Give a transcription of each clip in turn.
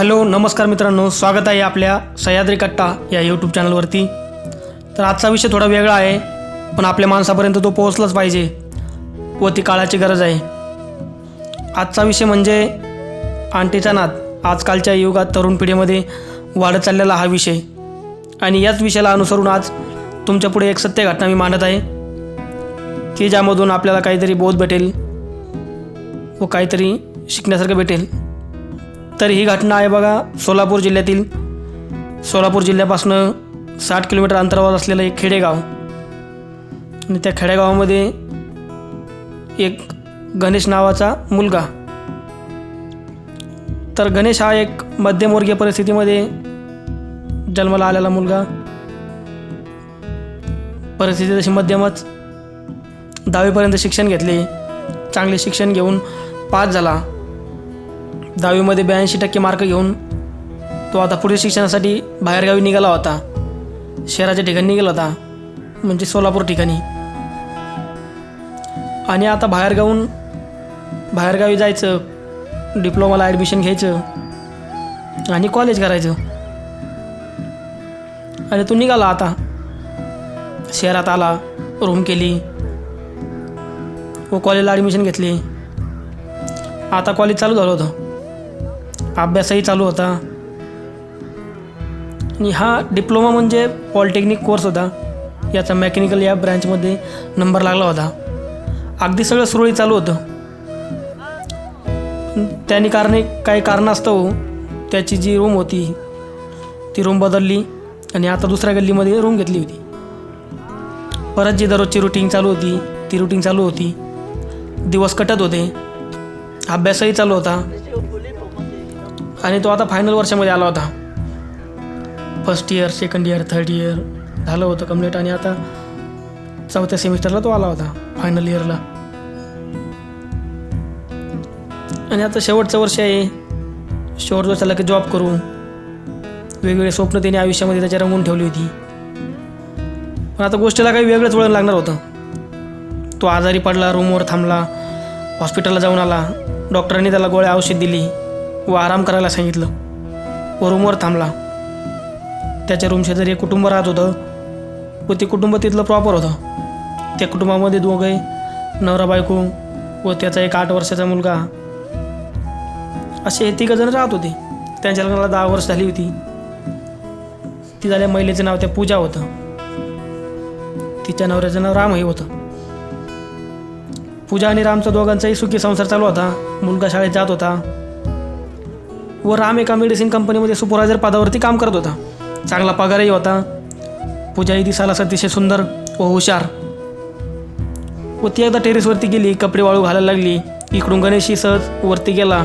Hello नमस्कार मित्रांनो. स्वागत आहे आपल्या सह्याद्री कट्टा या यूट्यूब चॅनलवरती तर आजचा विषय थोडा वेगळा आहे पण आपल्या माणसापर्यंत तो पोहोचलाच पाहिजे व ती काळाची गरज आहे. आजचा विषय म्हणजे आंटीचा नाद. आजकालच्या युगात तरुण पिढीमध्ये वाढत चाललेला हा विषय. आणि याच विषयाला अनुसरून आज तुमच्यापुढे एक सत्य घटना मी मांडत आहे की ज्यामधून आपल्याला काहीतरी बोध भेटेल व काहीतरी शिकण्यासारखं भेटेल. तर ही घटना आहे बघा सोलापूर जिल्ह्यातील. सोलापूर जिल्ह्यापासनं साठ किलोमीटर अंतरावर असलेलं एक खेडेगाव. आणि त्या खेडेगावामध्ये एक गणेश नावाचा मुलगा. तर गणेश हा एक मध्यमवर्गीय परिस्थितीमध्ये जन्माला आलेला मुलगा. परिस्थिती तशी मध्यमच. दहावीपर्यंत शिक्षण घेतले. चांगले शिक्षण घेऊन पास झाला. दहावीमध्ये ब्याऐंशी टक्के मार्क घेऊन तो आता पुढील शिक्षणासाठी बाहेरगावी निघाला होता. शहराच्या ठिकाणी निघाला होता म्हणजे सोलापूर ठिकाणी. आणि आता बाहेरगावून बाहेरगावी जायचं डिप्लोमाला ॲडमिशन घ्यायचं आणि कॉलेज करायचं. आणि तो निघाला आता. शहरात आला रूम केली व कॉलेजला ॲडमिशन घेतली. आता कॉलेज चालू झालं होतं. अभ्यासही चालू होता. आणि हा डिप्लोमा म्हणजे पॉलिटेक्निक कोर्स होता. याचा मेकॅनिकल या ब्रँचमध्ये नंबर लागला होता. अगदी सगळं सुरळीत चालू होतं. त्याने त्यांनी कारणे काही कारणास्तव त्याची जी रूम होती ती रूम बदलली आणि आता दुसऱ्या गल्लीमध्ये रूम घेतली होती. परत जी दररोजची रुटीन चालू होती ती रुटीन चालू होती. दिवस कटत होते. अभ्यासही चालू होता. आणि तो आता फायनल वर्षामध्ये आला होता. First year second year third year झालं होतं कंप्लीट आणि आता चौथ्या सेमिस्टरला तो आला होता फायनल इयरला आणि आता शेवटचं वर्ष आहे. शेवट वर्षाला की जॉब करू वेगवेगळे स्वप्न त्याने आयुष्यामध्ये त्याच्या रंगून ठेवली होती. पण आता गोष्टीला काही वेगळंच वळण लागणार होतं. तो आजारी पडला रूमवर थांबला हॉस्पिटलला जाऊन आला. डॉक्टरांनी त्याला गोळ्या औषध दिली. व आराम करायला सांगितलं. व रूमवर थांबला. त्याच्या रूम शेजारी एक कुटुंब राहत होतं. व ते कुटुंब तिथलं प्रॉपर होतं. त्या कुटुंबामध्ये दोघे नवरा बायको व त्याचा एक आठ वर्षाचा मुलगा. असे हे तिघजण राहत होते. त्यांच्या लग्नाला दहा वर्ष झाली होती. ती झाल्या महिलेचं नाव त्या पूजा होतं. तिच्या नवऱ्याचं नाव रामही होतं. पूजा आणि रामचा दोघांचाही सुखी संसार चालू होता. मुलगा शाळेत जात होता. व राम एका मेडिसिन कंपनीमध्ये सुपरवायझर पदावरती काम करत होता. चांगला पगारही होता. पूजाही दिसायला अतिशय सुंदर व हुशार. व ती एकदा टेरेसवरती गेली कपडे वाळू घालायला लागली. इकडून गणेशही सहज वरती गेला.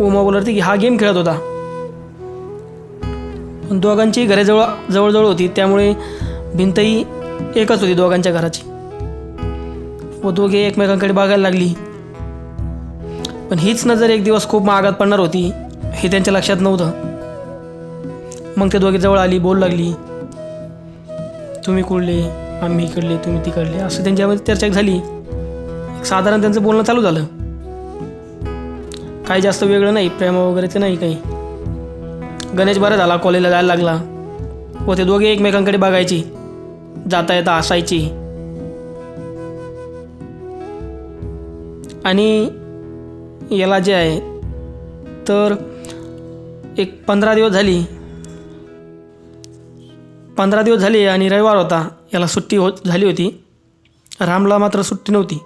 व मोबाईलवरती हा गेम खेळत होता. पण दोघांची घरे जवळ जवळजवळ होती. त्यामुळे भिंतही एकच होती दोघांच्या घराची. व दोघे एकमेकांकडे बघायला लागली. पण हीच नजर एक दिवस खूप महागात पडणार होती हे त्यांच्या लक्षात नव्हतं. मग ते दोघे जवळ आली बोल लागली तुम्ही कुठले? आम्ही इकडले तुम्ही तिकडले असं त्यांच्यामध्ये चर्चा झाली. साधारण त्यांचं बोलणं चालू झालं. काही जास्त वेगळं नाही प्रेम वगैरेचं नाही काही. गणेश बरा झाला कॉलेजला जायला लागला. व ते दोघे एकमेकांकडे बघायची जाता येता असायची आणि याला जे आहे तर एक पंधरा दिवस झाली. पंधरा दिवस झाले आणि रविवार होता याला सुट्टी होत झाली होती. रामला मात्र सुट्टी नव्हती.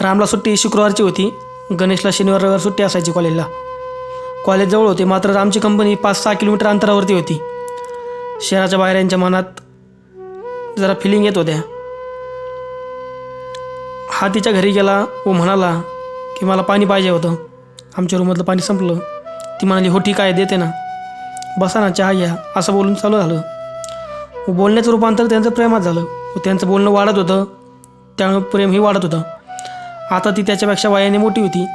रामला सुट्टी शुक्रवारची होती. गणेशला शनिवार रविवार सुट्टी असायची कॉलेजला. कॉलेज जवळ होते मात्र रामची कंपनी पाच सहा किलोमीटर अंतरावरती होती. शहराच्या बाहेर यांच्या मनात जरा फिलिंग येत होत्या. हा तिच्या घरी गेला व म्हणाला की मला पाणी पाहिजे होतं. आमच्या रूममधलं पाणी संपलं. ती म्हणाली हो ठीक आहे देते ना. बसा ना चहा घ्या. असं बोलून चालू झालं. व बोलण्याचं रूपांतर त्यांचं प्रेमात झालं. व त्यांचं बोलणं वाढत होतं. त्यामुळे प्रेमही वाढत होतं. आता ती त्याच्यापेक्षा वयाने मोठी होती.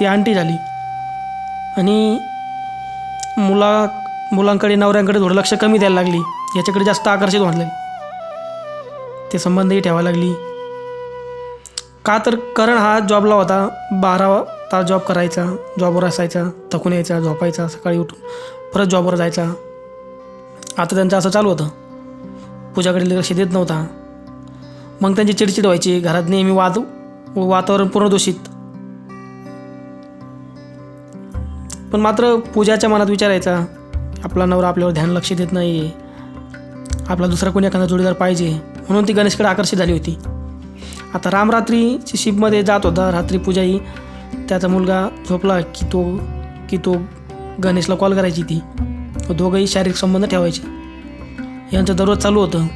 ती आंटी झाली. आणि मुला मुलांकडे नवऱ्यांकडे थोडं लक्ष कमी द्यायला लागली. याच्याकडे जास्त आकर्षित व्हायला लागली. ते संबंधही ठेवायला लागली. का तर करण हा जॉबला होता. बारा तास जॉब करायचा जॉबवर असायचा थकून यायचा झोपायचा सकाळी उठून परत जॉबवर जायचा. आता त्यांचं असं चालू होतं. पूजाकडे लक्ष देत नव्हता. मग त्यांची चिडचिड व्हायची. घरात नेहमी वाद वातावरण पूर्ण दूषित पण मात्र पूजाच्या मनात विचारायचा आपला नवरा आपल्यावर ध्यान लक्ष देत नाही आहे आपला दुसरा कोणी एखादा जोडीदार पाहिजे म्हणून ती गणेशकडे आकर्षित झाली होती. आता रामरात्रीची शिपमध्ये जात होता रात्री पूजाही त्याचा मुलगा झोपला की तो की तो गणेशला कॉल करायची ती. दोघंही शारीरिक संबंध ठेवायचे. यांचं दररोज चालू होतं.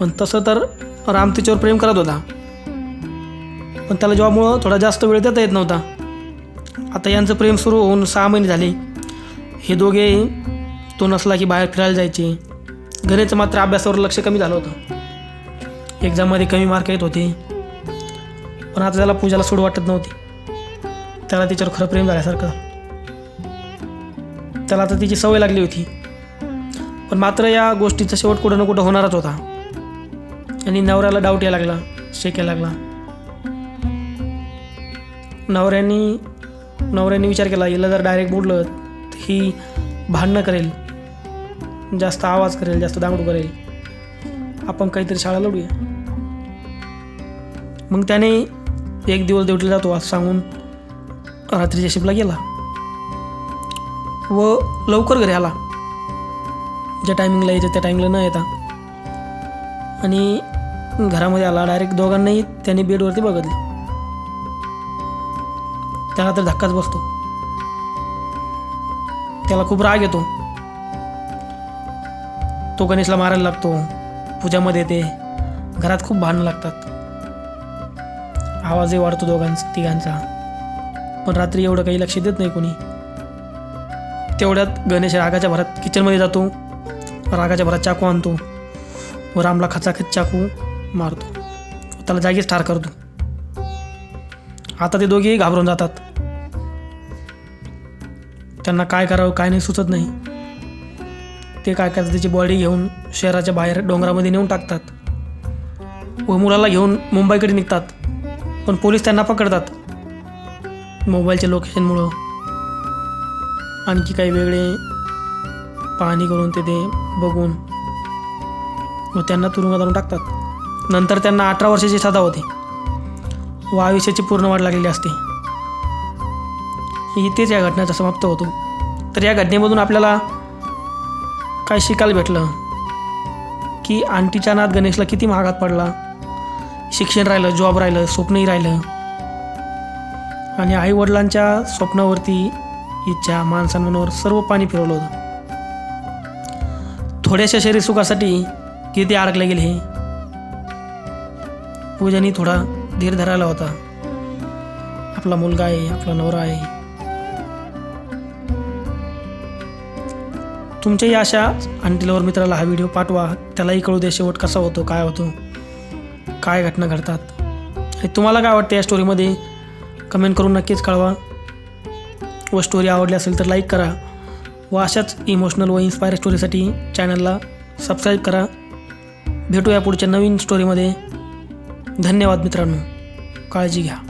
पण तसं तर राम तिच्यावर प्रेम करत होता. पण त्याला जॉबमुळं थोडा जास्त वेळ देता येत नव्हता. आता यांचं प्रेम सुरू होऊन सहा महिने झाले. हे दोघे तो नसला की बाहेर फिरायला जायचे. गणेशचं मात्र अभ्यासावर लक्ष कमी झालं होतं. एक्झाममध्ये कमी मार्क येत होते. पण आता त्याला पूजाला सोड वाटत नव्हती. त्याला तिच्यावर खरं प्रेम झाल्यासारखं त्याला आता तिची सवय लागली होती. पण मात्र या गोष्टीचा शेवट कुठं ना कुठं होणारच होता. आणि नवऱ्याला डाऊट यायला लागला शेक यायला लागला. नवऱ्यांनी नवऱ्याने विचार केला हिला जर डायरेक्ट बोललं तर ही भांडणं करेल जास्त आवाज करेल जास्त दांगडू करेल. आपण काहीतरी शाळा लढूया. मग त्याने एक दिवस देवटीला जातो असं सांगून रात्रीच्या शिपला गेला. व लवकर घरी आला. ज्या टायमिंगला येतं त्या टायमिंगला न येता. आणि घरामध्ये आला डायरेक्ट दोघांनाही त्याने बेडवरती बघितलं. त्याला तर धक्काच बसतो. त्याला खूप राग येतो. तो गणेशला मारायला लागतो. पूजामध्ये येते घरात खूप भांडणं लागतात. आवाजही वाढतो दोघांचा तिघांचा. पण रात्री एवढं काही लक्ष देत नाही कोणी. तेवढ्यात गणेश रागाच्या भरात किचनमध्ये जातो. रागाच्या भरात चाकू आणतो. व रामला खचाखच चाकू मारतो. त्याला जागीच ठार करतो. आता ते दोघेही घाबरून जातात. त्यांना काय करावं काय नाही सुचत नाही. ते काय करतात त्याची बॉडी घेऊन शहराच्या बाहेर डोंगरामध्ये नेऊन टाकतात. व मुलाला घेऊन मुंबईकडे निघतात. पण पोलीस त्यांना पकडतात. मोबाईलच्या लोकेशनमुळं. आणखी काही वेगळे पाहणी करून ते ते बघून. व त्यांना तुरुंगात आणून टाकतात. नंतर त्यांना अठरा वर्षाची सजा होते. व आयुष्याची पूर्ण वाढ लागलेली असते. इथेच या घटनेचा समाप्त होतो. तर या घटनेमधून आपल्याला काय शिकायला भेटलं. की आंटीच्या नाद गणेशला किती महागात पडला? शिक्षण राहिलं जॉब राहिलं स्वप्नही राहिलं. आणि आईवडिलांच्या स्वप्नावरती इच्छा माणसांवर सर्व पाणी फिरवलं होतं. थोड्याशा शरीर सुखासाठी किती अडकले गेले हे? पूजानी थोडा धीर धरायला होता. आपला मुलगा आहे आपला नवरा आहे. तुमच्याही अशा आणटीलवर मित्राला हा व्हिडिओ पाठवा. त्यालाही कळू दे शेवट कसा होतो काय होतो. काय घटना घडतात. आणि तुम्हाला काय वाटतं या स्टोरीमध्ये कमेंट करून नक्कीच कळवा. व स्टोरी आवडली असेल तर लाईक करा. व अशाच इमोशनल व इन्स्पायर स्टोरीसाठी चॅनलला सबस्क्राईब करा. भेटूया पुढच्या नवीन स्टोरीमध्ये धन्यवाद मित्रांनो. काळजी घ्या.